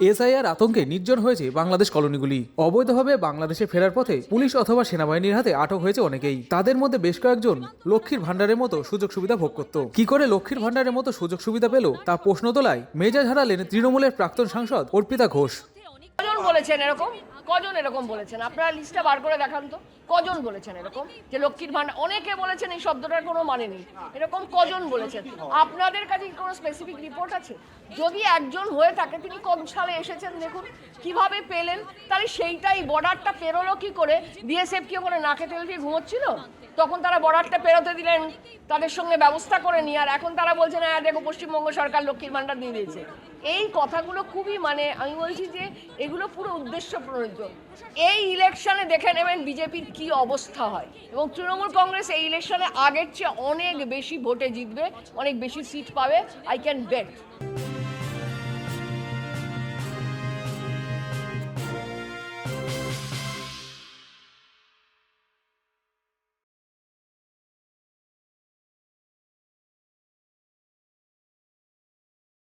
SIR আতঙ্কে নির্জন হয়েছে বাংলাদেশ কলোনিগুলি। অবৈধভাবে বাংলাদেশে ফেরার পথে পুলিশ অথবা সেনাবাহিনীর হাতে আটক হয়েছে অনেকেই। তাদের মধ্যে বেশ কয়েকজন লক্ষ্মীর ভাণ্ডারের মতো সুযোগ সুবিধা ভোগ করত। কি করে লক্ষ্মীর ভান্ডারের মতো সুযোগ সুবিধা পেল তা প্রশ্ন তোলায় মেজাজ হারালেন তৃণমূলের প্রাক্তন সাংসদ অর্পিতা ঘোষ। বলেছেন এরকম। কজন এরকম বলেছেন? আপনারা লিস্টটা বার করে দেখান তো। কজন বলেছেন এরকম? যে লক্ষ্মীর ভান্ডার, অনেকে বলেছেন এই শব্দটার কোনো মানে নেই। এরকম কজন বলেছেন? আপনাদের কাছে কোনো স্পেসিফিক রিপোর্ট আছে? যদি একজন হয়ে থাকে, তিনি কোন সালে এসেছেন দেখুন, কীভাবে পেলেন, তাহলে সেইটাই বর্ডারটা পেরোলো কি করে? বিএসএফ কি ওখানে নাকে তেল দিয়ে ঘুমোচ্ছিল? তখন তারা বর্ডারটা পেরোতে দিলেন, তাদের সঙ্গে ব্যবস্থা করে নিয়ে, আর এখন তারা বলছেন হ্যাঁ দেখো, পশ্চিমবঙ্গ সরকার লক্ষ্মীর ভান্ডার দিয়ে দিয়েছে। এই কথাগুলো খুবই মানে আমি বলছি যে, এগুলো পুরো উদ্দেশ্য প্রণোদিত। এই ইলেকশনে দেখে নেবেন বিজেপির কি অবস্থা হয়। এবং তৃণমূল কংগ্রেস এই ইলেকশনে আগের চেয়ে অনেক বেশি ভোটে জিতবে, অনেক বেশি সিট পাবে আই ক্যান বেট